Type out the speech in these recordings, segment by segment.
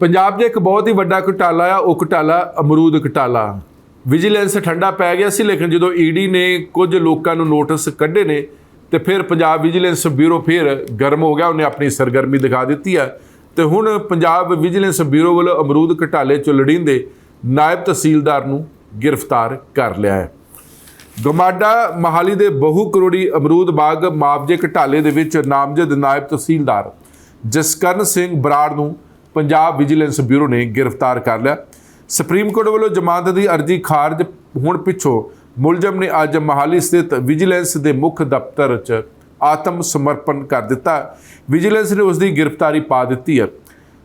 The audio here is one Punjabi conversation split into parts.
ਪੰਜਾਬ 'ਚ ਇੱਕ ਬਹੁਤ ਹੀ ਵੱਡਾ ਘੁਟਾਲਾ ਆ, ਉਹ ਘੁਟਾਲਾ ਅਮਰੂਦ ਘੁਟਾਲਾ। ਵਿਜੀਲੈਂਸ ਠੰਡਾ ਪੈ ਗਿਆ ਸੀ, ਲੇਕਿਨ ਜਦੋਂ ਈਡੀ ਨੇ ਕੁਝ ਲੋਕਾਂ ਨੂੰ ਨੋਟਿਸ ਕੱਢੇ ਨੇ, ਤੇ ਫਿਰ ਪੰਜਾਬ ਵਿਜੀਲੈਂਸ ਬਿਊਰੋ ਫਿਰ ਗਰਮ ਹੋ ਗਿਆ, ਉਹਨੇ ਆਪਣੀ ਸਰਗਰਮੀ ਦਿਖਾ ਦਿੱਤੀ ਆ। ਤੇ ਹੁਣ ਪੰਜਾਬ ਵਿਜੀਲੈਂਸ ਬਿਊਰੋ ਵੱਲੋਂ ਅਮਰੂਦ ਘੁਟਾਲੇ 'ਚ ਲੜੀਂਦੇ ਨਾਇਬ ਤਹਿਸੀਲਦਾਰ ਨੂੰ ਗ੍ਰਿਫਤਾਰ ਕਰ ਲਿਆ ਹੈ। ਗਮਾਡਾ ਮਹਾਲੀ ਦੇ ਬਹੁ ਕਰੋੜੀ ਅਮਰੂਦ ਬਾਗ ਮੁਆਵਜ਼ੇ ਘਟਾਲੇ ਦੇ ਵਿੱਚ ਨਾਮਜ਼ਦ ਨਾਇਬ ਤਹਿਸੀਲਦਾਰ ਜਸਕਰਨ ਸਿੰਘ ਬਰਾੜ ਨੂੰ ਪੰਜਾਬ ਵਿਜੀਲੈਂਸ ਬਿਊਰੋ ਨੇ ਗ੍ਰਿਫਤਾਰ ਕਰ ਲਿਆ। ਸੁਪਰੀਮ ਕੋਰਟ ਵੱਲੋਂ ਜ਼ਮਾਨਤ ਦੀ ਅਰਜ਼ੀ ਖਾਰਜ ਹੋਣ ਪਿੱਛੋਂ ਮੁਲਜ਼ਮ ਨੇ ਅੱਜ ਮਹਾਲੀ ਸਥਿਤ ਵਿਜੀਲੈਂਸ ਦੇ ਮੁੱਖ ਦਫ਼ਤਰ 'ਚ ਆਤਮ ਸਮਰਪਣ ਕਰ ਦਿੱਤਾ। ਵਿਜੀਲੈਂਸ ਨੇ ਉਸ ਦੀ ਗ੍ਰਿਫਤਾਰੀ ਪਾ ਦਿੱਤੀ ਹੈ।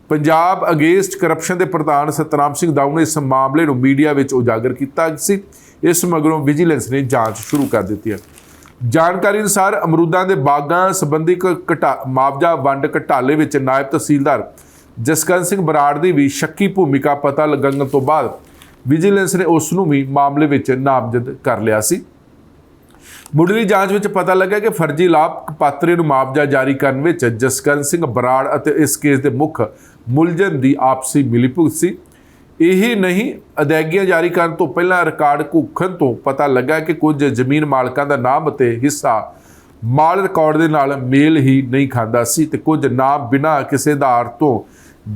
ਪੰਜਾਬ ਅਗੇਂਸਟ ਕਰਪਸ਼ਨ ਦੇ ਪ੍ਰਧਾਨ ਸਤਨਾਮ ਸਿੰਘ ਦਾਊ ਨੇ ਇਸ ਮਾਮਲੇ ਨੂੰ ਮੀਡੀਆ ਵਿੱਚ ਉਜਾਗਰ ਕੀਤਾ ਸੀ। ਇਸ ਮਗਰੋਂ ਵਿਜੀਲੈਂਸ ਨੇ ਜਾਂਚ ਸ਼ੁਰੂ ਕਰ ਦਿੱਤੀ ਹੈ। ਜਾਣਕਾਰੀ ਅਨੁਸਾਰ ਅਮਰੂਦਾਂ ਦੇ ਬਾਗਾਂ ਸੰਬੰਧੀ ਕ- ਘਟਾ, ਮੁਆਵਜ਼ਾ ਵੰਡ ਘਟਾਲੇ ਵਿੱਚ ਨਾਇਬ ਤਹਿਸੀਲਦਾਰ ਜਸਕਰਨ ਸਿੰਘ ਬਰਾੜ ਦੀ ਵੀ ਸ਼ੱਕੀ ਭੂਮਿਕਾ ਪਤਾ ਲੱਗਣ ਤੋਂ ਬਾਅਦ ਵਿਜੀਲੈਂਸ ਨੇ ਉਸ ਨੂੰ ਵੀ ਮਾਮਲੇ ਵਿੱਚ ਨਾਮਜ਼ਦ ਕਰ ਲਿਆ ਸੀ। ਮੁੱਢਲੀ ਜਾਂਚ ਵਿੱਚ ਪਤਾ ਲੱਗਾ ਕਿ ਫਰਜ਼ੀ ਲਾਭ ਪਾਤਰੀ ਨੂੰ ਮੁਆਵਜ਼ਾ ਜਾਰੀ ਕਰਨ ਵਿੱਚ ਜਸਕਰਨ ਸਿੰਘ ਬਰਾੜ ਅਤੇ ਇਸ ਕੇਸ ਦੇ ਮੁੱਖ ਮੁਲਜ਼ਮ ਦੀ ਆਪਸੀ ਮਿਲੀਭੁਗਤ ਸੀ। ਇਹ ਨਹੀਂ, ਅਦਾਇਗੀਆਂ ਜਾਰੀ ਕਰਨ ਤੋਂ ਪਹਿਲਾਂ ਰਿਕਾਰਡ ਘੁਖਣ ਤੋਂ ਪਤਾ ਲੱਗਾ ਕਿ ਕੁਝ ਜ਼ਮੀਨ ਮਾਲਕਾਂ ਦਾ ਨਾਮ ਅਤੇ ਹਿੱਸਾ ਮਾਲ ਰਿਕਾਰਡ ਦੇ ਨਾਲ ਮੇਲ ਹੀ ਨਹੀਂ ਖਾਂਦਾ ਸੀ ਤੇ ਕੁਝ ਨਾਮ ਬਿਨਾਂ ਕਿਸੇ ਆਧਾਰ ਤੋਂ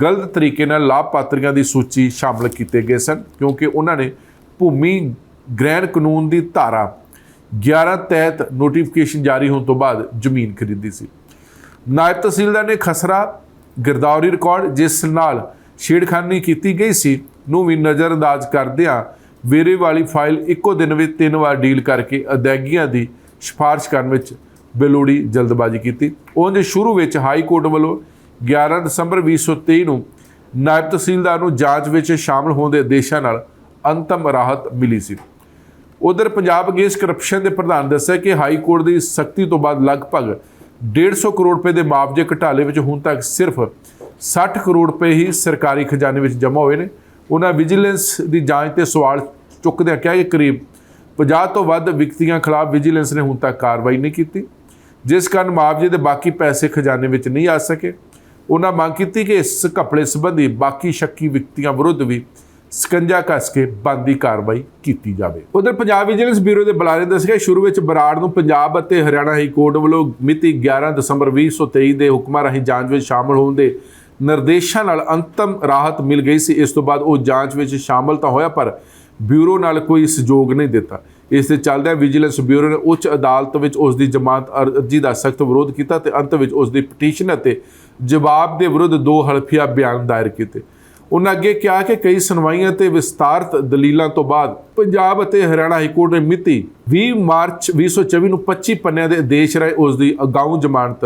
ਗਲਤ ਤਰੀਕੇ ਨਾਲ ਲਾਭਪਾਤਰੀਆਂ ਦੀ ਸੂਚੀ ਸ਼ਾਮਲ ਕੀਤੇ ਗਏ ਸਨ, ਕਿਉਂਕਿ ਉਹਨਾਂ ਨੇ ਭੂਮੀ ਗ੍ਰਹਿਣ ਕਾਨੂੰਨ ਦੀ ਧਾਰਾ 11 ਤਹਿਤ ਨੋਟੀਫਿਕੇਸ਼ਨ ਜਾਰੀ ਹੋਣ ਤੋਂ ਬਾਅਦ ਜ਼ਮੀਨ ਖਰੀਦੀ ਸੀ। ਨਾਇਬ ਤਹਿਸੀਲਦਾਰ ਨੇ ਖਸਰਾ ਗਿਰਦਾਵਰੀ ਰਿਕਾਰਡ ਜਿਸ ਨਾਲ ਛੇੜਖਾਨੀ ਕੀਤੀ ਗਈ ਸੀ, ਨੂੰ ਵੀ ਨਜ਼ਰਅੰਦਾਜ਼ ਕਰਦਿਆਂ ਵੇਰੇ ਵਾਲੀ ਫਾਈਲ ਇੱਕੋ ਦਿਨ ਵਿੱਚ ਤਿੰਨ ਵਾਰ ਡੀਲ ਕਰਕੇ ਅਦਾਇਗੀਆਂ ਦੀ ਸਿਫਾਰਿਸ਼ ਕਰਨ ਵਿੱਚ ਬੇਲੋੜੀ ਜਲਦਬਾਜ਼ੀ ਕੀਤੀ। ਉਂਝ ਸ਼ੁਰੂ ਵਿੱਚ ਹਾਈ ਕੋਰਟ ਵੱਲੋਂ 11 ਦਸੰਬਰ 2023 ਨੂੰ ਨਾਇਬ ਤਹਿਸੀਲਦਾਰ ਨੂੰ ਜਾਂਚ ਵਿੱਚ ਸ਼ਾਮਲ ਹੋਣ ਦੇ ਆਦੇਸ਼ਾਂ ਨਾਲ ਅੰਤਮ ਰਾਹਤ ਮਿਲੀ ਸੀ। ਉਧਰ ਪੰਜਾਬ ਅਗੇਂਸਟ ਕਰਪਸ਼ਨ ਦੇ ਪ੍ਰਧਾਨ ਦੱਸਿਆ ਕਿ ਹਾਈ ਕੋਰਟ ਦੀ ਸਖਤੀ ਤੋਂ ਬਾਅਦ ਲਗਭਗ 150 ਕਰੋੜ ਰੁਪਏ ਦੇ ਮੁਆਵਜ਼ੇ ਘਟਾਲੇ ਵਿੱਚ ਹੁਣ ਤੱਕ ਸਿਰਫ 60 ਕਰੋੜ ਰੁਪਏ ਹੀ ਸਰਕਾਰੀ ਖਜ਼ਾਨੇ ਵਿੱਚ ਜਮ੍ਹਾਂ ਹੋਏ ਨੇ। ਉਹਨਾਂ ਵਿਜੀਲੈਂਸ ਦੀ ਜਾਂਚ ਤੇ ਸਵਾਲ ਚੁੱਕਦਿਆਂ ਕਿਹਾ ਕਿ ਕਰੀਬ 50 ਤੋਂ ਵੱਧ ਵਿਅਕਤੀਆਂ ਖਿਲਾਫ ਵਿਜੀਲੈਂਸ ਨੇ ਹੁਣ ਤੱਕ ਕਾਰਵਾਈ ਨਹੀਂ ਕੀਤੀ। ਜਿਸ ਕਾਰਨ ਮੁਆਵਜ਼ੇ ਦੇ ਬਾਕੀ ਪੈਸੇ ਖਜ਼ਾਨੇ ਵਿੱਚ ਨਹੀਂ ਆ ਸਕੇ। ਉਹਨਾਂ ਮੰਗ ਕੀਤੀ ਕਿ ਇਸ ਘਪਲੇ ਸੰਬੰਧੀ ਬਾਕੀ ਸ਼ੱਕੀ ਵਿਅਕਤੀਆਂ ਵਿਰੁੱਧ ਵੀ ਸਕੰਜਾ ਕੱਸ ਕੇ ਬੰਦੀ ਕਾਰਵਾਈ ਕੀਤੀ ਜਾਵੇ। ਉਧਰ ਪੰਜਾਬ ਵਿਜੀਲੈਂਸ ਬਿਊਰੋ ਦੇ ਬੁਲਾਰੇ ਨੇ ਦੱਸਿਆ ਸ਼ੁਰੂ ਵਿੱਚ ਬਰਾੜ ਨੂੰ ਪੰਜਾਬ ਅਤੇ ਹਰਿਆਣਾ ਹਾਈ ਕੋਰਟ ਵੱਲੋਂ ਮਿਤੀ 11 ਦਸੰਬਰ 2023 ਦੇ ਹੁਕਮਾਂ ਰਾਹੀਂ ਜਾਂਚ ਵਿੱਚ ਸ਼ਾਮਲ ਹੋਣ ਦੇ ਨਿਰਦੇਸ਼ਾਂ ਨਾਲ ਅੰਤਮ ਰਾਹਤ ਮਿਲ ਗਈ ਸੀ। ਇਸ ਤੋਂ ਬਾਅਦ ਉਹ ਜਾਂਚ ਵਿੱਚ ਸ਼ਾਮਲ ਤਾਂ ਹੋਇਆ, ਪਰ ਬਿਊਰੋ ਨਾਲ ਕੋਈ ਸਹਿਯੋਗ ਨਹੀਂ ਦਿੱਤਾ। ਇਸ ਦੇ ਚੱਲਦਿਆਂ ਵਿਜੀਲੈਂਸ ਬਿਊਰੋ ਨੇ ਉੱਚ ਅਦਾਲਤ ਵਿੱਚ ਉਸ ਦੀ ਜ਼ਮਾਨਤ ਅਰਜ਼ੀ ਦਾ ਸਖਤ ਵਿਰੋਧ ਕੀਤਾ ਤੇ ਅੰਤ ਵਿੱਚ ਉਸ ਦੀ ਪਟੀਸ਼ਨ ਅਤੇ ਜਵਾਬ ਦੇ ਵਿਰੁੱਧ ਦੋ ਹਲਫੀਆ ਬਿਆਨ ਦਾਇਰ ਕੀਤੇ। ਉਹਨਾਂ ਅੱਗੇ ਕਿਹਾ ਕਿ ਕਈ ਸੁਣਵਾਈਆਂ ਤੇ ਵਿਸਤਾਰਤ ਦਲੀਲਾਂ ਤੋਂ ਬਾਅਦ ਪੰਜਾਬ ਅਤੇ ਹਰਿਆਣਾ ਹਾਈ ਕੋਰਟ ਨੇ ਮਿਤੀ 20 ਮਾਰਚ 2024 ਨੂੰ 25 ਪੰਨਿਆਂ ਦੇ ਆਦੇਸ਼ ਰਾਏ ਉਸ ਦੀ ਅਗਾਊਂ ਜ਼ਮਾਨਤ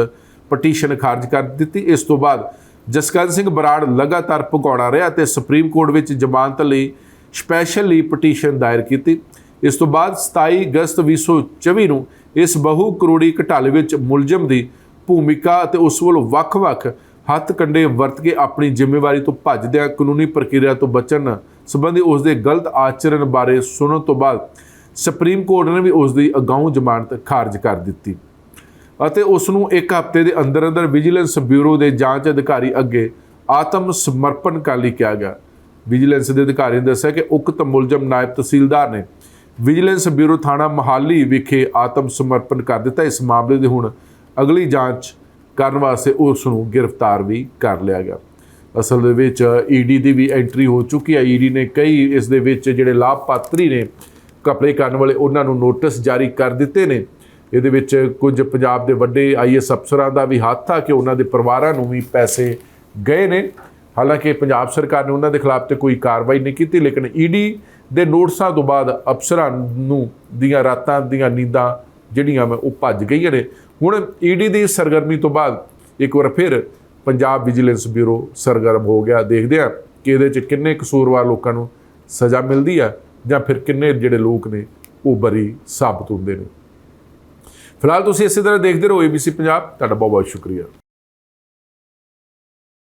ਪਟੀਸ਼ਨ ਖਾਰਜ ਕਰ ਦਿੱਤੀ। ਇਸ ਤੋਂ ਬਾਅਦ ਜਸਕਰਨ ਸਿੰਘ ਬਰਾੜ ਲਗਾਤਾਰ ਭਗੌੜਾ ਰਿਹਾ ਤੇ ਸੁਪਰੀਮ ਕੋਰਟ ਵਿੱਚ ਜ਼ਮਾਨਤ ਲਈ ਸਪੈਸ਼ਲੀ ਪਟੀਸ਼ਨ ਦਾਇਰ ਕੀਤੀ। ਇਸ ਤੋਂ ਬਾਅਦ 27 ਅਗਸਤ 2024 ਨੂੰ ਇਸ ਬਹੁ ਕਰੋੜੀ ਘਟਾਲੇ ਵਿੱਚ ਮੁਲਜ਼ਮ ਦੀ ਭੂਮਿਕਾ ਅਤੇ ਉਸ ਵੱਲੋਂ ਵੱਖ-ਵੱਖ ਹੱਥ ਕੰਡੇ ਵਰਤ ਕੇ ਆਪਣੀ ਜ਼ਿੰਮੇਵਾਰੀ ਤੋਂ ਭੱਜਦਿਆਂ ਕਾਨੂੰਨੀ ਪ੍ਰਕਿਰਿਆ ਤੋਂ ਬਚਣ ਸੰਬੰਧੀ ਉਸ ਦੇ ਗਲਤ ਆਚਰਣ ਬਾਰੇ ਸੁਣਨ ਤੋਂ ਬਾਅਦ ਸੁਪਰੀਮ ਕੋਰਟ ਨੇ ਵੀ ਉਸ ਦੀ ਅਗਾਊਂ ਜ਼ਮਾਨਤ ਖਾਰਜ ਕਰ ਦਿੱਤੀ। ਅਤੇ ਉਸ ਨੂੰ ਇੱਕ ਹਫ਼ਤੇ ਦੇ ਅੰਦਰ ਅੰਦਰ ਵਿਜੀਲੈਂਸ ਬਿਊਰੋ ਦੇ ਜਾਂਚ ਅਧਿਕਾਰੀ ਅੱਗੇ ਆਤਮ ਸਮਰਪਣ ਕਰਨ ਲਈ ਕਿਹਾ ਗਿਆ। ਵਿਜੀਲੈਂਸ ਦੇ ਅਧਿਕਾਰੀ ਨੇ ਦੱਸਿਆ ਕਿ ਉਕਤ ਮੁਲਜ਼ਮ ਨਾਇਬ ਤਹਿਸੀਲਦਾਰ ਨੇ ਵਿਜੀਲੈਂਸ ਬਿਊਰੋ ਥਾਣਾ ਮਹਾਲੀ ਵਿਖੇ ਆਤਮ ਸਮਰਪਣ ਕਰ ਦਿੱਤਾ। ਇਸ ਮਾਮਲੇ ਦੀ ਹੁਣ ਅਗਲੀ ਜਾਂਚ ਕਰਨ ਵਾਸਤੇ ਉਸ ਨੂੰ ਗ੍ਰਿਫਤਾਰ ਵੀ ਕਰ ਲਿਆ ਗਿਆ। ਅਸਲ ਦੇ ਵਿੱਚ ਈਡੀ ਦੀ ਵੀ ਐਂਟਰੀ ਹੋ ਚੁੱਕੀ ਹੈ। ਈਡੀ ਨੇ ਕਈ ਇਸ ਦੇ ਵਿੱਚ ਜਿਹੜੇ ਲਾਭਪਾਤਰੀ ਨੇ ਕਪੜੇ ਕਰਨ ਵਾਲੇ, ਉਹਨਾਂ ਨੂੰ ਨੋਟਿਸ ਜਾਰੀ ਕਰ ਦਿੱਤੇ ਨੇ। ਇਹਦੇ ਵਿੱਚ ਕੁਝ ਪੰਜਾਬ ਦੇ ਵੱਡੇ ਆਈਐਸ ਅਫਸਰਾਂ ਦਾ ਵੀ ਹੱਥ ਆ ਕਿ ਉਹਨਾਂ ਦੇ ਪਰਿਵਾਰਾਂ ਨੂੰ ਵੀ ਪੈਸੇ ਗਏ ਨੇ। ਹਾਲਾਂਕਿ ਪੰਜਾਬ ਸਰਕਾਰ ਨੇ ਉਹਨਾਂ ਦੇ ਖਿਲਾਫ ਤੇ ਕੋਈ ਕਾਰਵਾਈ ਨਹੀਂ ਕੀਤੀ, ਲੇਕਿਨ ਈਡੀ ਦੇ ਨੋਟਸਾਂ ਤੋਂ ਬਾਅਦ ਅਫਸਰਾਂ ਨੂੰ ਦੀਆਂ ਰਾਤਾਂ ਦੀਆਂ ਨੀਂਦਾਂ ਜਿਹੜੀਆਂ ਵਾ ਉਹ ਭੱਜ ਗਈਆਂ ਨੇ। ਹੁਣ ਈਡੀ ਦੀ ਸਰਗਰਮੀ ਤੋਂ ਬਾਅਦ ਇੱਕ ਵਾਰ ਫਿਰ ਪੰਜਾਬ ਵਿਜੀਲੈਂਸ ਬਿਊਰੋ ਸਰਗਰਮ ਹੋ ਗਿਆ। ਦੇਖਦੇ ਆ ਕਿ ਇਹਦੇ ਚ ਕਿੰਨੇ ਕਸੂਰਵਾਰ ਲੋਕਾਂ ਨੂੰ ਸਜ਼ਾ ਮਿਲਦੀ ਆ ਜਾਂ ਫਿਰ ਕਿੰਨੇ ਜਿਹੜੇ ਲੋਕ ਨੇ ਉਹ ਬਰੀ ਸਾਬਤ ਹੁੰਦੇ ਨੇ। ਫਿਲਹਾਲ ਤੁਸੀਂ ਇਸੇ ਤਰ੍ਹਾਂ ਦੇਖਦੇ ਰਹੋ ABC ਪੰਜਾਬ। ਤੁਹਾਡਾ ਬਹੁਤ ਬਹੁਤ ਸ਼ੁਕਰੀਆ।